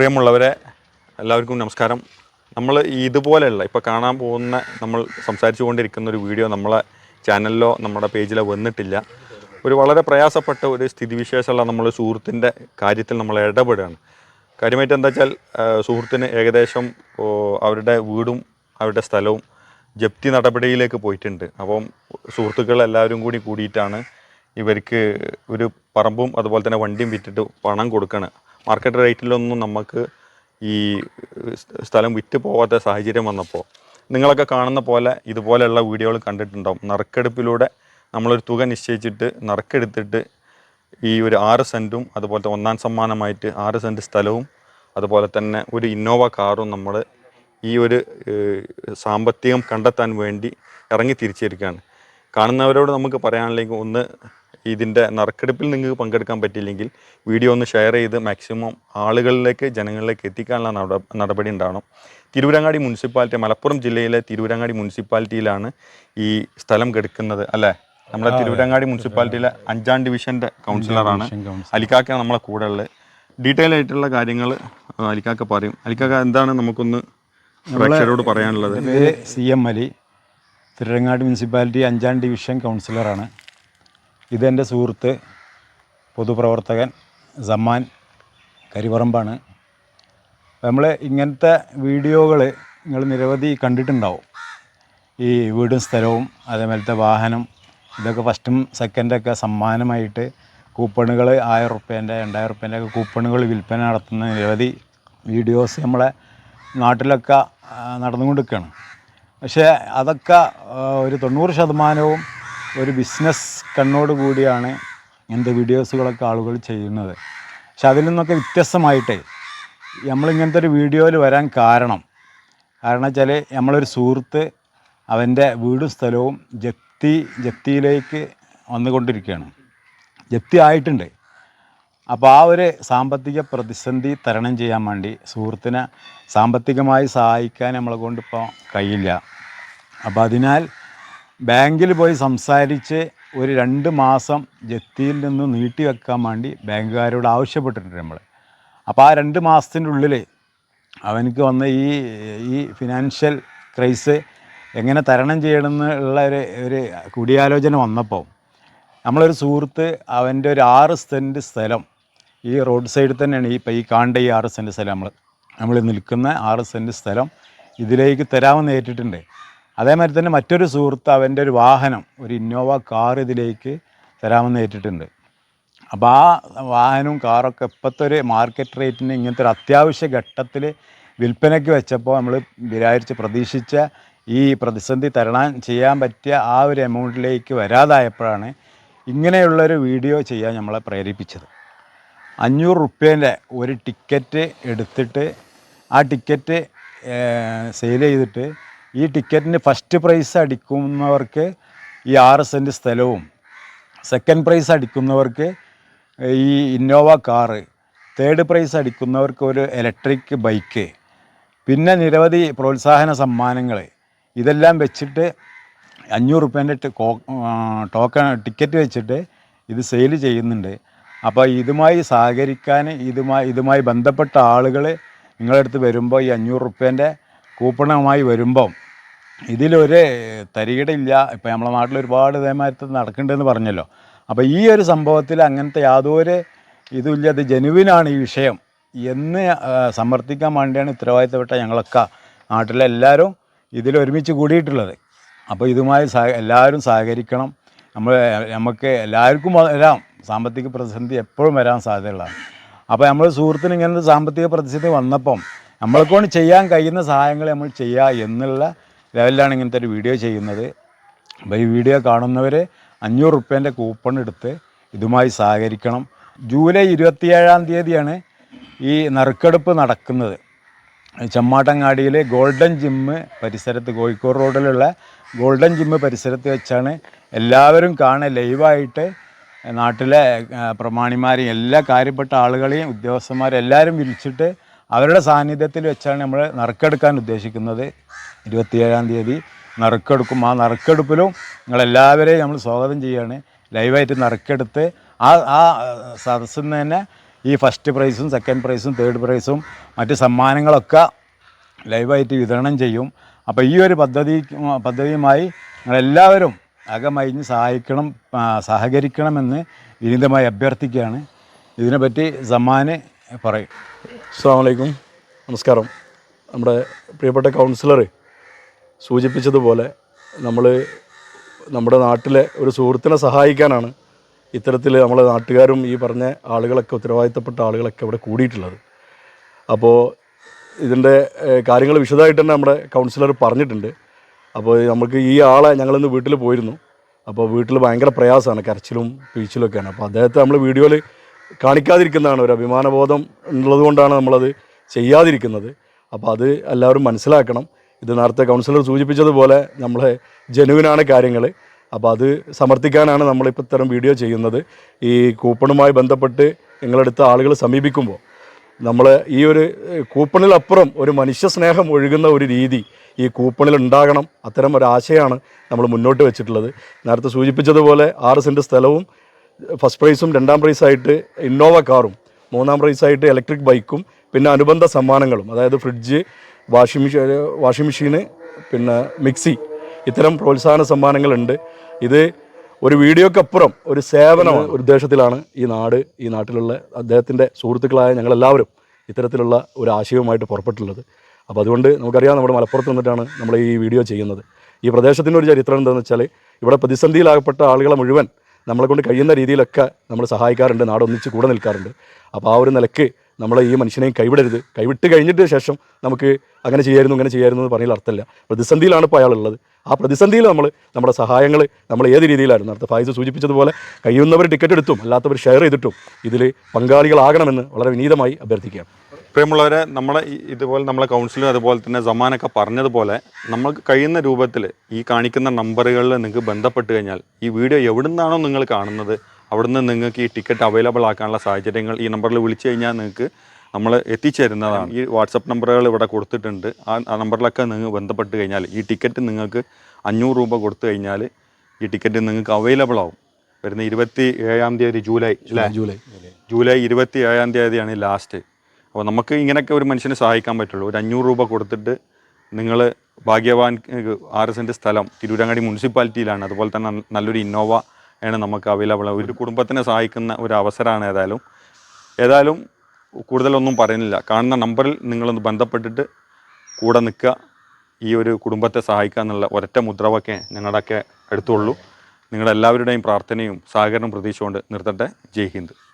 പ്രിയമുള്ളവരെ എല്ലാവർക്കും നമസ്കാരം. നമ്മൾ ഇതുപോലെയുള്ള ഇപ്പോൾ കാണാൻ പോകുന്ന നമ്മൾ സംസാരിച്ചു കൊണ്ടിരിക്കുന്ന ഒരു വീഡിയോ നമ്മളെ ചാനലിലോ നമ്മുടെ പേജിലോ വന്നിട്ടില്ല. ഒരു വളരെ പ്രയാസപ്പെട്ട ഒരു സ്ഥിതിവിശേഷമുള്ള നമ്മൾ സുഹൃത്തിന്റെ കാര്യത്തിൽ നമ്മൾ ഇടപെടുകയാണ്. കാര്യമായിട്ട് എന്താ വെച്ചാൽ സുഹൃത്തിന് ഏകദേശം അവരുടെ വീടും അവരുടെ സ്ഥലവും ജപ്തി നടപടിയിലേക്ക് പോയിട്ടുണ്ട്. അപ്പം സുഹൃത്തുക്കൾ എല്ലാവരും കൂടി കൂടിയിട്ടാണ് ഇവർക്ക് ഒരു പറമ്പും അതുപോലെ തന്നെ വണ്ടിയും വിറ്റിട്ട് പണം കൊടുക്കണം. മാർക്കറ്റ് റേറ്റിലൊന്നും നമുക്ക് ഈ സ്ഥലം വിറ്റ് പോവാത്ത സാഹചര്യം വന്നപ്പോൾ നിങ്ങളൊക്കെ കാണുന്ന പോലെ ഇതുപോലെയുള്ള വീഡിയോകൾ കണ്ടിട്ടുണ്ടാവും. നറുക്കെടുപ്പിലൂടെ നമ്മളൊരു തുക നിശ്ചയിച്ചിട്ട് നറുക്കെടുത്തിട്ട് ഈ ഒരു ആറ് സെന്റും അതുപോലത്തെ ഒന്നാം സമ്മാനമായിട്ട് ആറ് സെന്റ് സ്ഥലവും അതുപോലെ തന്നെ ഒരു ഇന്നോവ കാറും നമ്മൾ ഈ ഒരു സാമ്പത്തികം കണ്ടെത്താൻ വേണ്ടി ഇറങ്ങി തിരിച്ചിരിക്കുകയാണ്. കാണുന്നവരോട് നമുക്ക് പറയാനില്ലെങ്കിൽ ഒന്ന് ഇതിന്റെ നറുക്കെടുപ്പിൽ നിങ്ങൾക്ക് പങ്കെടുക്കാൻ പറ്റിയില്ലെങ്കിൽ വീഡിയോ ഒന്ന് ഷെയർ ചെയ്ത് മാക്സിമം ആളുകളിലേക്ക് ജനങ്ങളിലേക്ക് എത്തിക്കാനുള്ള നട നടപടി ഉണ്ടാവണം. തിരൂരങ്ങാടി മുനിസിപ്പാലിറ്റി മലപ്പുറം ജില്ലയിലെ തിരൂരങ്ങാടി മുനിസിപ്പാലിറ്റിയിലാണ് ഈ സ്ഥലം കെടുക്കുന്നത് അല്ലേ? നമ്മുടെ തിരൂരങ്ങാടി മുനിസിപ്പാലിറ്റിയിലെ അഞ്ചാം ഡിവിഷന്റെ കൗൺസിലറാണ് അലിക്കാക്ക നമ്മളെ കൂടെ ഉള്ളത്. ഡീറ്റെയിൽ ആയിട്ടുള്ള കാര്യങ്ങൾ അലിക്കാക്ക പറയും. അലിക്കാക്ക എന്താണ് നമുക്കൊന്ന് പ്രേക്ഷകരോട് പറയാനുള്ളത്? C M Ali. Thiruvarangadi municipality അഞ്ചാം ഡിവിഷൻ കൗൺസിലറാണ്. ഇതെന്റെ സുഹൃത്ത് പൊതുപ്രവർത്തകൻ സമ്മാൻ കരിപറമ്പാണ് നമ്മൾ ഇങ്ങനത്തെ വീഡിയോകൾ നിങ്ങൾ നിരവധി കണ്ടിട്ടുണ്ടാവും. ഈ വീടും സ്ഥലവും അതേപോലത്തെ വാഹനം ഇതൊക്കെ ഫസ്റ്റും സെക്കൻഡൊക്കെ സമ്മാനമായിട്ട് കൂപ്പണുകൾ ആയിരം റുപ്യേന്റെ രണ്ടായിരം റുപ്യേന്റെ ഒക്കെ കൂപ്പണുകൾ വിൽപ്പന നടത്തുന്ന നിരവധി വീഡിയോസ് നമ്മളെ നാട്ടിലൊക്കെ നടന്നുകൊണ്ടിരിക്കുകയാണ് പക്ഷേ അതൊക്കെ ഒരു തൊണ്ണൂറ് ശതമാനവും ഒരു ബിസിനസ് കണ്ണോട് കൂടിയാണ് ഇങ്ങനത്തെ വീഡിയോസുകളൊക്കെ ആളുകൾ ചെയ്യുന്നത്. പക്ഷെ അതിൽ നിന്നൊക്കെ വ്യത്യസ്തമായിട്ട് നമ്മളിങ്ങനത്തെ ഒരു വീഡിയോയിൽ വരാൻ കാരണം. കാരണം വെച്ചാൽ നമ്മളൊരു സുഹൃത്ത് അവന്റെ വീടും സ്ഥലവും ജപ്തി ജപ്തിയിലേക്ക് വന്നുകൊണ്ടിരിക്കുകയാണ്. ജപ്തി ആയിട്ടുണ്ട്. അപ്പോൾ ആ ഒരു സാമ്പത്തിക പ്രതിസന്ധി തരണം ചെയ്യാൻ വേണ്ടി സുഹൃത്തിനെ സാമ്പത്തികമായി സഹായിക്കാൻ നമ്മളെ കൊണ്ടിപ്പോൾ കഴിയില്ല. അപ്പോൾ അതിനാൽ ബാങ്കിൽ പോയി സംസാരിച്ച് ഒരു രണ്ട് മാസം ജപ്തിയിൽ നിന്ന് നീട്ടി വെക്കാൻ വേണ്ടി ബാങ്കുകാരോട് ആവശ്യപ്പെട്ടിട്ടുണ്ട് നമ്മൾ അപ്പോൾ ആ രണ്ട് മാസത്തിന്റെ ഉള്ളിൽ അവനക്ക് വന്ന ഈ ഈ ഫിനാൻഷ്യൽ ക്രൈസ് എങ്ങനെ തരണം ചെയ്യണമെന്നുള്ള ഒരു ഒരു കൂടിയാലോചന വന്നപ്പോൾ നമ്മളൊരു സുഹൃത്ത് അവന്റെ ഒരു ആറ് സെന്റ് സ്ഥലം ഈ റോഡ് സൈഡിൽ തന്നെയാണ് ഈ ഇപ്പം ഈ കാണേണ്ട ഈ ആറ് സെന്റ് സ്ഥലം നമ്മൾ നമ്മൾ നിൽക്കുന്ന ആറ് സെന്റ് സ്ഥലം ഇതിലേക്ക് തരാമെന്ന് ഏറ്റിട്ടുണ്ട്. അതേമാതിരി തന്നെ മറ്റൊരു സുഹൃത്ത് അവന്റെ ഒരു വാഹനം ഒരു ഇന്നോവ കാർ ഇതിലേക്ക് തരാമെന്ന് ഏറ്റിട്ടുണ്ട്. അപ്പോൾ ആ വാഹനവും കാറൊക്കെ ഇപ്പോഴത്തെ ഒരു മാർക്കറ്റ് റേറ്റിന് ഇങ്ങനത്തെ ഒരു അത്യാവശ്യ ഘട്ടത്തിൽ വിൽപ്പനയ്ക്ക് വെച്ചപ്പോൾ നമ്മൾ വിചാരിച്ച് പ്രതീക്ഷിച്ച ഈ പ്രതിസന്ധി തരണം ചെയ്യാൻ പറ്റിയ ആ ഒരു എമൗണ്ടിലേക്ക് വരാതായപ്പോഴാണ് ഇങ്ങനെയുള്ളൊരു വീഡിയോ ചെയ്യാൻ നമ്മളെ പ്രേരിപ്പിച്ചത്. അഞ്ഞൂറ് റുപ്യേന്റെ ഒരു ടിക്കറ്റ് എടുത്തിട്ട് ആ ടിക്കറ്റ് സെയിൽ ചെയ്തിട്ട് ഈ ടിക്കറ്റിന് ഫസ്റ്റ് പ്രൈസ് അടിക്കുന്നവർക്ക് ഈ ആറ് സെന്റ് സ്ഥലവും സെക്കൻഡ് പ്രൈസ് അടിക്കുന്നവർക്ക് ഈ ഇന്നോവ കാറ് തേർഡ് പ്രൈസ് അടിക്കുന്നവർക്ക് ഒരു ഇലക്ട്രിക് ബൈക്ക് പിന്നെ നിരവധി പ്രോത്സാഹന സമ്മാനങ്ങൾ. ഇതെല്ലാം വെച്ചിട്ട് അഞ്ഞൂറ് റുപ്യേന്റെ ടോക്കൺ ടിക്കറ്റ് വെച്ചിട്ട് ഇത് സെയിൽ ചെയ്യുന്നുണ്ട്. അപ്പോൾ ഇതുമായി സഹകരിക്കാൻ ഇതുമായി ഇതുമായി ബന്ധപ്പെട്ട ആളുകൾ നിങ്ങളടുത്ത് വരുമ്പോൾ ഈ അഞ്ഞൂറ് റുപ്യേന്റെ കൂപ്പണുമായി വരുമ്പം ഇതിലൊരു തരികിടയില്ല ഇപ്പോൾ നമ്മളെ നാട്ടിൽ ഒരുപാട് ഇതേമാതിരി നടക്കുന്നുണ്ടെന്ന് പറഞ്ഞല്ലോ. അപ്പോൾ ഈ ഒരു സംഭവത്തിൽ അങ്ങനത്തെ യാതൊരു ഇതുമില്ല. അത് ജനുവിനാണ് ഈ വിഷയം. എന്ന് സമർത്ഥിക്കാൻ വേണ്ടിയാണ് ഉത്തരവാദിത്തപ്പെട്ട ഞങ്ങളൊക്കെ നാട്ടിലെ എല്ലാവരും ഇതിൽ ഒരുമിച്ച് കൂടിയിട്ടുള്ളത്. അപ്പോൾ ഇതുമായി സഹ എല്ലാവരും സഹകരിക്കണം. നമ്മൾ നമുക്ക് എല്ലാവർക്കും വരാം. സാമ്പത്തിക പ്രതിസന്ധി എപ്പോഴും വരാൻ സാധ്യതയുള്ളതാണ്. അപ്പോൾ നമ്മൾ സുഹൃത്തിന് ഇങ്ങനത്തെ സാമ്പത്തിക പ്രതിസന്ധി വന്നപ്പം നമ്മളെക്കൊണ്ട് ചെയ്യാൻ കഴിയുന്ന സഹായങ്ങൾ നമ്മൾ ചെയ്യുക എന്നുള്ള ലെവലിലാണ് ഇങ്ങനത്തെ ഒരു വീഡിയോ ചെയ്യുന്നത്. അപ്പോൾ ഈ വീഡിയോ കാണുന്നവർ അഞ്ഞൂറ് റുപ്യേന്റെ കൂപ്പൺ എടുത്ത് ഇതുമായി സഹകരിക്കണം. ജൂലൈ ഇരുപത്തിയേഴാം തീയതിയാണ് ഈ നറുക്കെടുപ്പ് നടക്കുന്നത്. ചെമ്മാട്ടങ്ങാടിയിൽ ഗോൾഡൻ ജിമ്മ് പരിസരത്ത് കോഴിക്കോട് റോഡിലുള്ള ഗോൾഡൻ ജിമ്മ് പരിസരത്ത് വെച്ചാണ് എല്ലാവരും കാണുക ലൈവായിട്ട് നാട്ടിലെ പ്രമാണിമാരെയും എല്ലാ കാര്യപ്പെട്ട ആളുകളെയും ഉദ്യോഗസ്ഥന്മാരെല്ലാവരും വിളിച്ചിട്ട് അവരുടെ സാന്നിധ്യത്തിൽ വെച്ചാണ് നമ്മൾ നറുക്കെടുക്കാൻ ഉദ്ദേശിക്കുന്നത്. ഇരുപത്തിയേഴാം തീയതി നറുക്കെടുക്കും. ആ നറുക്കെടുപ്പിലും നിങ്ങളെല്ലാവരെയും നമ്മൾ സ്വാഗതം ചെയ്യുകയാണ് ലൈവായിട്ട് നറുക്കെടുത്ത് ആ ആ സദസ്സിൽ നിന്ന് തന്നെ ഈ ഫസ്റ്റ് പ്രൈസും സെക്കൻഡ് പ്രൈസും തേർഡ് പ്രൈസും മറ്റ് സമ്മാനങ്ങളൊക്കെ ലൈവായിട്ട് വിതരണം ചെയ്യും. അപ്പോൾ ഈ ഒരു പദ്ധതി പദ്ധതിയുമായി നിങ്ങളെല്ലാവരും അകമയിഞ്ഞ് സഹായിക്കണം സഹകരിക്കണമെന്ന് വിനീതമായി അഭ്യർത്ഥിക്കുകയാണ്. ഇതിനെപ്പറ്റി സമ്മാന് പറയും. അസ്സാമലൈക്കും നമസ്കാരം. നമ്മുടെ പ്രിയപ്പെട്ട കൗൺസിലർ സൂചിപ്പിച്ചതുപോലെ നമ്മൾ നമ്മുടെ നാട്ടിലെ ഒരു സുഹൃത്തിനെ സഹായിക്കാനാണ് ഇത്തരത്തിൽ നമ്മളെ നാട്ടുകാരും ഈ പറഞ്ഞ ആളുകളൊക്കെ ഉത്തരവാദിത്തപ്പെട്ട ആളുകളൊക്കെ ഇവിടെ കൂടിയിട്ടുള്ളത്. അപ്പോൾ ഇതിന്റെ കാര്യങ്ങൾ വിശദമായിട്ട് തന്നെ നമ്മുടെ കൗൺസിലർ പറഞ്ഞിട്ടുണ്ട്. അപ്പോൾ നമുക്ക് ഈ ആളെ ഞങ്ങളിന്ന് വീട്ടിൽ പോയിരുന്നു. അപ്പോൾ വീട്ടിൽ ഭയങ്കര പ്രയാസമാണ്. കരച്ചിലും പീച്ചിലും ഒക്കെയാണ് അപ്പോൾ അദ്ദേഹത്തെ നമ്മൾ വീഡിയോയിൽ കാണിക്കാതിരിക്കുന്നതാണ് ഒരു അഭിമാനബോധം ഉള്ളത് കൊണ്ടാണ് നമ്മളത് ചെയ്യാതിരിക്കുന്നത്. അപ്പോൾ അത് എല്ലാവരും മനസ്സിലാക്കണം. ഇത് നേരത്തെ കൗൺസിലർ സൂചിപ്പിച്ചതുപോലെ നമ്മളെ ജനുവിനാണ് കാര്യങ്ങൾ അപ്പോൾ അത് സമർത്ഥിക്കാനാണ് നമ്മളിപ്പോൾ ഇത്തരം വീഡിയോ ചെയ്യുന്നത്. ഈ കൂപ്പണുമായി ബന്ധപ്പെട്ട് നിങ്ങളെടുത്ത ആളുകൾ സമീപിക്കുമ്പോൾ നമ്മൾ ഈ ഒരു കൂപ്പണിലപ്പുറം ഒരു മനുഷ്യ സ്നേഹം ഒഴുകുന്ന ഒരു രീതി ഈ കൂപ്പണിൽ ഉണ്ടാകണം. അത്തരം ഒരു ആശയമാണ് നമ്മൾ മുന്നോട്ട് വെച്ചിട്ടുള്ളത്. നേരത്തെ സൂചിപ്പിച്ചതുപോലെ ആറ് സെന്റ് സ്ഥലവും ഫസ്റ്റ് പ്രൈസും രണ്ടാം പ്രൈസായിട്ട് ഇന്നോവ കാറും മൂന്നാം പ്രൈസായിട്ട് ഇലക്ട്രിക് ബൈക്കും പിന്നെ അനുബന്ധ സമ്മാനങ്ങളും അതായത് ഫ്രിഡ്ജ് വാഷിംഗ് മെഷീൻ വാഷിംഗ് മെഷീന് പിന്നെ മിക്സി ഇത്തരം പ്രോത്സാഹന സമ്മാനങ്ങളുണ്ട്. ഇത് ഒരു വീഡിയോക്കപ്പുറം ഒരു സേവന ഉദ്ദേശത്തിലാണ് ഈ നാട് ഈ നാട്ടിലുള്ള അദ്ദേഹത്തിന്റെ സുഹൃത്തുക്കളായ ഞങ്ങളെല്ലാവരും ഇത്തരത്തിലുള്ള ഒരു ആശയവുമായിട്ട് പുറപ്പെട്ടുള്ളത് അപ്പോൾ അതുകൊണ്ട് നമുക്കറിയാം നമ്മുടെ മലപ്പുറത്ത് നിന്നിട്ടാണ് നമ്മൾ ഈ വീഡിയോ ചെയ്യുന്നത്. ഈ പ്രദേശത്തിന്റെ ഒരു ചരിത്രം എന്താണെന്ന് വെച്ചാൽ ഇവിടെ പ്രതിസന്ധിയിലാകപ്പെട്ട ആളുകളെ മുഴുവൻ നമ്മളെ കൊണ്ട് കഴിയുന്ന രീതിയിലൊക്കെ നമ്മൾ സഹായിക്കാറുണ്ട് നാടൊന്നിച്ച് കൂടെ നിൽക്കാറുണ്ട്. അപ്പോൾ ആ ഒരു നിലയ്ക്ക് നമ്മൾ ഈ മനുഷ്യനെയും കൈവിടരുത്. കൈവിട്ട് കഴിഞ്ഞിട്ട് ശേഷം നമുക്ക് അങ്ങനെ ചെയ്യായിരുന്നു ഇങ്ങനെ ചെയ്യായിരുന്നു എന്ന് പറഞ്ഞാൽ അർത്ഥമില്ല. പ്രതിസന്ധിയിലാണ് ഇപ്പോൾ അയാളുള്ളത് ആ പ്രതിസന്ധിയിൽ നമ്മൾ നമ്മുടെ സഹായങ്ങൾ നമ്മൾ ഏത് രീതിയിലായിരുന്നു? നേരത്തെ ഫായിസ് സൂചിപ്പിച്ചതുപോലെ കഴിയുന്നവർ ടിക്കറ്റ് എടുത്തും അല്ലാത്തവർ ഷെയർ ചെയ്തിട്ടും ഇതിൽ പങ്കാളികളാകണമെന്ന് വളരെ വിനീതമായി അഭ്യർത്ഥിക്കുകയാണ്. പ്രിയമുള്ളവരെ നമ്മളെ ഇതുപോലെ നമ്മളെ കൗൺസിലും അതുപോലെ തന്നെ സമാനൊക്കെ പറഞ്ഞതുപോലെ നമ്മൾക്ക് കഴിയുന്ന രൂപത്തിൽ ഈ കാണിക്കുന്ന നമ്പറുകളിൽ നിങ്ങൾക്ക് ബന്ധപ്പെട്ട് കഴിഞ്ഞാൽ ഈ വീഡിയോ എവിടുന്നാണോ നിങ്ങൾ കാണുന്നത് അവിടുന്ന് നിങ്ങൾക്ക് ഈ ടിക്കറ്റ് അവൈലബിൾ ആക്കാനുള്ള സാഹചര്യങ്ങൾ ഈ നമ്പറിൽ വിളിച്ചു കഴിഞ്ഞാൽ നിങ്ങൾക്ക് നമ്മൾ എത്തിച്ചേരുന്നതാണ്. ഈ വാട്സപ്പ് നമ്പറുകൾ ഇവിടെ കൊടുത്തിട്ടുണ്ട്. ആ നമ്പറിലൊക്കെ നിങ്ങൾ ബന്ധപ്പെട്ട് കഴിഞ്ഞാൽ ഈ ടിക്കറ്റ് നിങ്ങൾക്ക് അഞ്ഞൂറ് രൂപ കൊടുത്തു കഴിഞ്ഞാൽ ഈ ടിക്കറ്റ് നിങ്ങൾക്ക് അവൈലബിൾ ആവും. വരുന്ന ഇരുപത്തി ഏഴാം തീയതി ജൂലൈ ജൂലൈ ജൂലൈ. ഇരുപത്തി ഏഴാം തീയതിയാണ് ലാസ്റ്റ് അപ്പോൾ നമുക്ക് ഇങ്ങനെയൊക്കെ ഒരു മനുഷ്യനെ സഹായിക്കാൻ പറ്റുള്ളൂ. ഒരു അഞ്ഞൂറ് രൂപ കൊടുത്തിട്ട് നിങ്ങൾ ഭാഗ്യവാൻ ആറ് സെന്റ് സ്ഥലം തിരൂരങ്ങാടി മുനിസിപ്പാലിറ്റിയിലാണ്. അതുപോലെ തന്നെ നല്ലൊരു ഇന്നോവ ആണ് നമുക്ക് അവൈലബിൾ ഒരു കുടുംബത്തിനെ സഹായിക്കുന്ന ഒരു അവസരമാണ് ഏതായാലും. ഏതായാലും കൂടുതലൊന്നും പറയുന്നില്ല. കാണുന്ന നമ്പറിൽ നിങ്ങളൊന്ന് ബന്ധപ്പെട്ടിട്ട് കൂടെ നിൽക്കുക. ഈ ഒരു കുടുംബത്തെ സഹായിക്കുക എന്നുള്ള ഒരൊറ്റ മുദ്രവൊക്കെ ഞങ്ങളുടെയൊക്കെ എടുത്തുള്ളൂ നിങ്ങളുടെ എല്ലാവരുടെയും പ്രാർത്ഥനയും സഹകരണം പ്രതീക്ഷിച്ചുകൊണ്ട് നിർത്തട്ടെ. ജയ് ഹിന്ദ്.